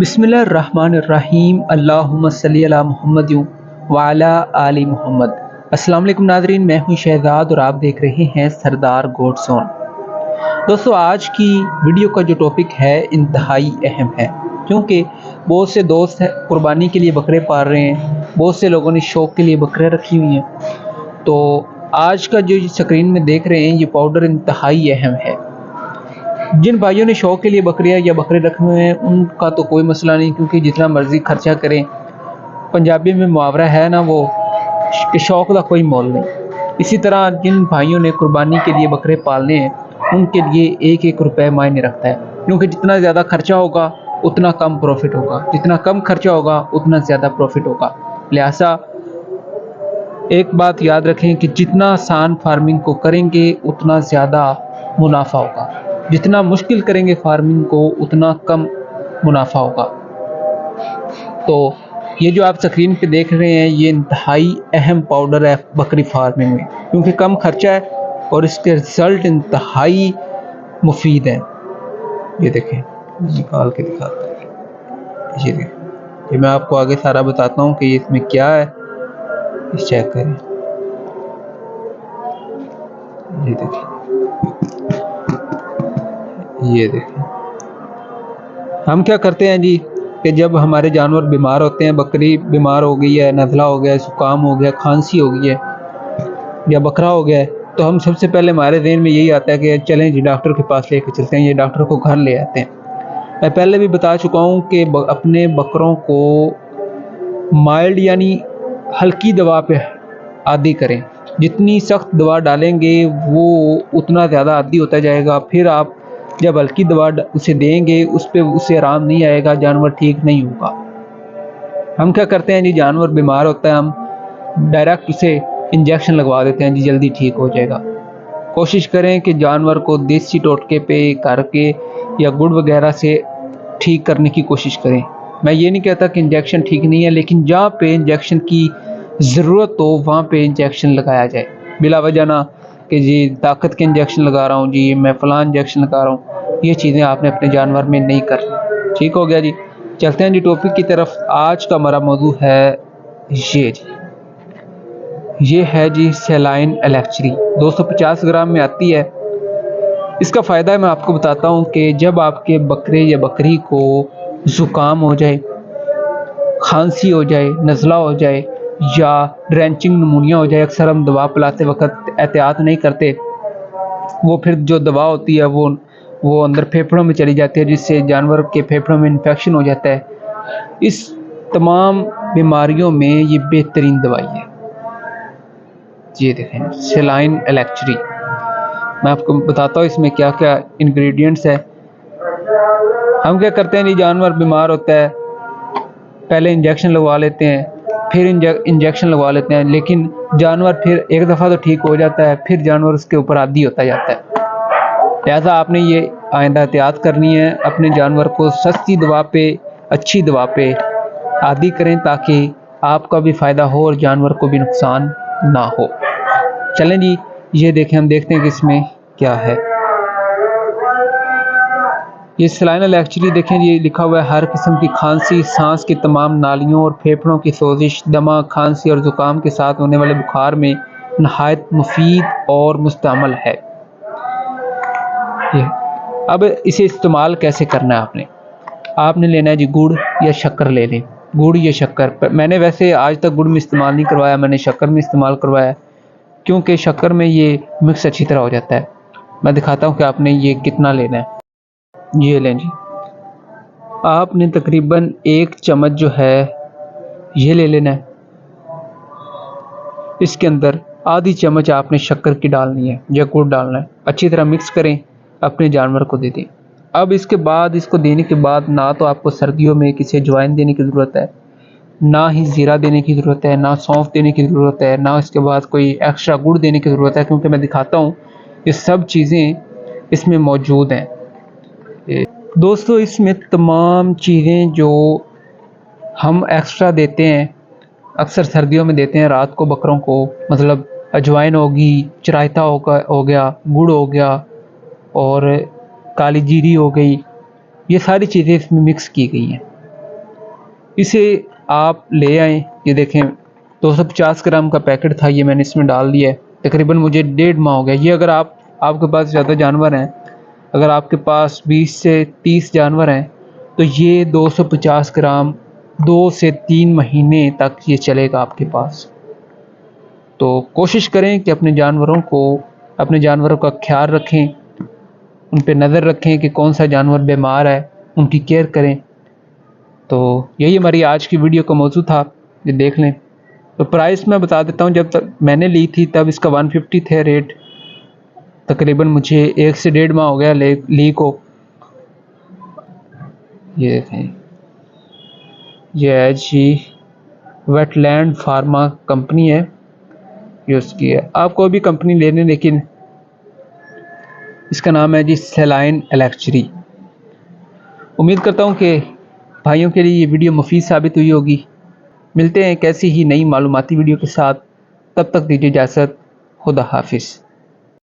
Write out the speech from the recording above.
بسم اللہ الرحمن الرحیم، اللہم صلی علی محمد وعلا آل محمد۔ السلام علیکم ناظرین، میں ہوں شہزاد اور آپ دیکھ رہے ہیں سردار گوڈ سون۔ دوستو، آج کی ویڈیو کا جو ٹاپک ہے، انتہائی اہم ہے۔ کیونکہ بہت سے دوست قربانی کے لیے بکرے پال رہے ہیں، بہت سے لوگوں نے شوق کے لیے بکرے رکھی ہوئی ہیں۔ تو آج کا جو سکرین میں دیکھ رہے ہیں، یہ پاؤڈر انتہائی اہم ہے۔ جن بھائیوں نے شوق کے لیے بکریاں یا بکرے رکھے ہوئے ہیں، ان کا تو کوئی مسئلہ نہیں، کیونکہ جتنا مرضی خرچہ کریں، پنجابی میں محاورہ ہے نا وہ، کہ شوق کا کوئی مول نہیں۔ اسی طرح جن بھائیوں نے قربانی کے لیے بکرے پالنے ہیں، ان کے لیے ایک ایک روپے معنی رکھتا ہے۔ کیونکہ جتنا زیادہ خرچہ ہوگا، اتنا کم پروفٹ ہوگا۔ جتنا کم خرچہ ہوگا، اتنا زیادہ پروفٹ ہوگا۔ لہٰذا ایک بات یاد رکھیں کہ جتنا آسان فارمنگ کو کریں گے، اتنا زیادہ منافع ہوگا۔ جتنا مشکل کریں گے فارمنگ کو، اتنا کم منافع ہوگا۔ تو یہ جو آپ سکرین پہ دیکھ رہے ہیں، یہ انتہائی اہم پاؤڈر ہے بکری فارمنگ میں۔ کیونکہ کم خرچہ ہے اور اس کے رزلٹ انتہائی مفید ہیں۔ یہ دیکھیں، نکال کے دکھاتا ہوں۔ یہ دیکھیں۔ یہ میں آپ کو آگے سارا بتاتا ہوں کہ اس میں کیا ہے۔ اس چیک کریں۔ یہ دیکھیں۔ یہ دیکھیں۔ ہم کیا کرتے ہیں جی؟ کہ جب ہمارے جانور بیمار ہوتے ہیں، بکری بیمار ہو گئی ہے، نزلہ ہو گیا ہے، زکام ہو گیا کھانسی ہو گئی ہے یا بکرا ہو گیا ہے، تو ہم سب سے پہلے ہمارے ذہن میں یہی آتا ہے کہ چلیں جی ڈاکٹر کے پاس لے کے چلتے ہیں یہ ڈاکٹر کو گھر لے آتے ہیں۔ میں پہلے بھی بتا چکا ہوں کہ اپنے بکروں کو مائلڈ یعنی ہلکی دوا پہ عادی کریں۔ جتنی سخت دوا ڈالیں گے، وہ اتنا زیادہ عادی ہوتا جائے گا۔ پھر آپ جب ہلکی دوا اسے دیں گے، اس پہ اسے آرام نہیں آئے گا، جانور ٹھیک نہیں ہوگا۔ ہم کیا کرتے ہیں جی؟ جانور بیمار ہوتا ہے، ہم ڈائریکٹ اسے انجیکشن لگوا دیتے ہیں جی جلدی ٹھیک ہو جائے گا۔ کوشش کریں کہ جانور کو دیسی ٹوٹکے پہ، کر کے یا گڑ وغیرہ سے ٹھیک کرنے کی کوشش کریں۔ میں یہ نہیں کہتا کہ انجیکشن ٹھیک نہیں ہے، لیکن جہاں پہ انجیکشن کی ضرورت ہو، وہاں پہ انجیکشن لگایا جائے۔ بلا وجہ نہ کہ جی طاقت کے انجیکشن لگا رہا ہوں جی میں فلاں انجیکشن لگا رہا ہوں، یہ چیزیں آپ نے اپنے جانور میں نہیں کر ٹھیک ہو گیا جی۔ چلتے ہیں جی ٹاپک کی طرف۔ آج کا ہمارا موضوع ہے یہ جی۔ یہ ہے جی سیلائن الیکچری دو سو پچاس گرام میں آتی ہے۔ اس کا فائدہ میں آپ کو بتاتا ہوں کہ جب آپ کے بکرے یا بکری کو زکام ہو جائے، کھانسی ہو جائے، نزلہ ہو جائے یا ڈرینچنگ نمونیا ہو جائے، اکثر ہم دوا پلاتے وقت احتیاط نہیں کرتے۔ وہ پھر جو دوا ہوتی ہے، وہ وہ اندر پھیپھڑوں میں چلی جاتی ہے، جس سے جانور کے پھیپھڑوں میں انفیکشن ہو جاتا ہے۔ اس تمام بیماریوں میں یہ بہترین دوائی ہے۔ یہ دیکھیں، سیلائن الیکچری میں آپ کو بتاتا ہوں اس میں کیا کیا انگریڈینٹس ہے ہم کیا کرتے ہیں؟ جی جانور بیمار ہوتا ہے، پہلے انجیکشن لگوا لیتے ہیں۔ پھر انجیکشن لگوا لیتے ہیں، لیکن جانور پھر ایک دفعہ تو ٹھیک ہو جاتا ہے، پھر جانور اس کے اوپر عادی ہوتا جاتا ہے۔ لہٰذا آپ نے یہ آئندہ احتیاط کرنی ہے، اپنے جانور کو سستی دوا پہ، اچھی دوا پہ عادی کریں تاکہ آپ کا بھی فائدہ ہو اور جانور کو بھی نقصان نہ ہو۔ چلیں جی یہ دیکھیں، ہم دیکھتے ہیں کہ اس میں کیا ہے۔ یہ سلائن ایکچولی دیکھیں یہ لکھا ہوا ہے، ہر قسم کی کھانسی، سانس کی تمام نالیوں اور پھیپھڑوں کی سوزش دمہ کھانسی اور زکام کے ساتھ ہونے والے بخار میں نہایت مفید اور مستعمل ہے۔ اب اسے استعمال کیسے کرنا ہے آپ نے؟ آپ نے لینا ہے جی گڑ یا شکر لے لیں۔ گڑ یا شکر۔ میں نے ویسے آج تک گڑ میں استعمال نہیں کروایا، میں نے شکر میں استعمال کروایا، کیونکہ شکر میں یہ مکس اچھی طرح ہو جاتا ہے۔ میں دکھاتا ہوں کہ آپ نے یہ کتنا لینا ہے۔ یہ لیں جی۔ آپ نے تقریباً ایک چمچ جو ہے، یہ لے لینا ہے۔ اس کے اندر آدھی چمچ آپ نے شکر کی ڈالنی ہے یا گڑ ڈالنا ہے۔ اچھی طرح مکس کریں، اپنے جانور کو دے دیں۔ اب اس کے بعد، اس کو دینے کے بعد نہ تو آپ کو سردیوں میں کسی جوائن دینے کی ضرورت ہے، نہ ہی زیرہ دینے کی ضرورت ہے، نہ سونف دینے کی ضرورت ہے، نہ اس کے بعد کوئی ایکسٹرا گڑ دینے کی ضرورت ہے۔ کیونکہ میں دکھاتا ہوں، یہ سب چیزیں اس میں موجود ہیں۔ دوستو، اس میں تمام چیزیں جو ہم ایکسٹرا دیتے ہیں، اکثر سردیوں میں دیتے ہیں، رات کو بکروں کو مطلب اجوائن ہوگی، چرائتا ہو گیا، گڑ ہو گیا، اور کالی جیری ہو گئی، یہ ساری چیزیں اس میں مکس کی گئی ہیں۔ اسے آپ لے آئیں۔ یہ دیکھیں، دو سو پچاس گرام کا پیکٹ تھا، یہ میں نے اس میں ڈال دیا ہے۔ تقریباً مجھے ڈیڑھ ماہ ہو گیا۔ یہ اگر آپ آپ کے پاس زیادہ جانور ہیں اگر آپ کے پاس بیس سے تیس جانور ہیں، تو یہ دو سو پچاس گرام دو سے تین مہینے تک یہ چلے گا آپ کے پاس۔ تو کوشش کریں کہ اپنے جانوروں کو، اپنے جانوروں کا خیال رکھیں، ان پہ نظر رکھیں کہ کون سا جانور بیمار ہے، ان کی کیئر کریں۔ تو یہی ہماری آج کی ویڈیو کا موضوع تھا، یہ دیکھ لیں۔ تو پرائس میں بتا دیتا ہوں، جب تک میں نے لی تھی، تب اس کا ون ففٹی تھے ریٹ۔ تقریباً مجھے ایک سے ڈیڑھ ماہ ہو گیا لی کو۔ یہ دیکھیں یہ ہے جی ویٹ لینڈ فارما کمپنی ہے۔ یہ اس کی ہے۔ آپ کو بھی کمپنی لینے لیکن اس کا نام ہے جی سیلائن الیکچری امید کرتا ہوں کہ بھائیوں کے لیے یہ ویڈیو مفید ثابت ہوئی ہوگی۔ ملتے ہیں کیسی ہی نئی معلوماتی ویڈیو کے ساتھ۔ تب تک دیجیے اجازت۔ خدا حافظ۔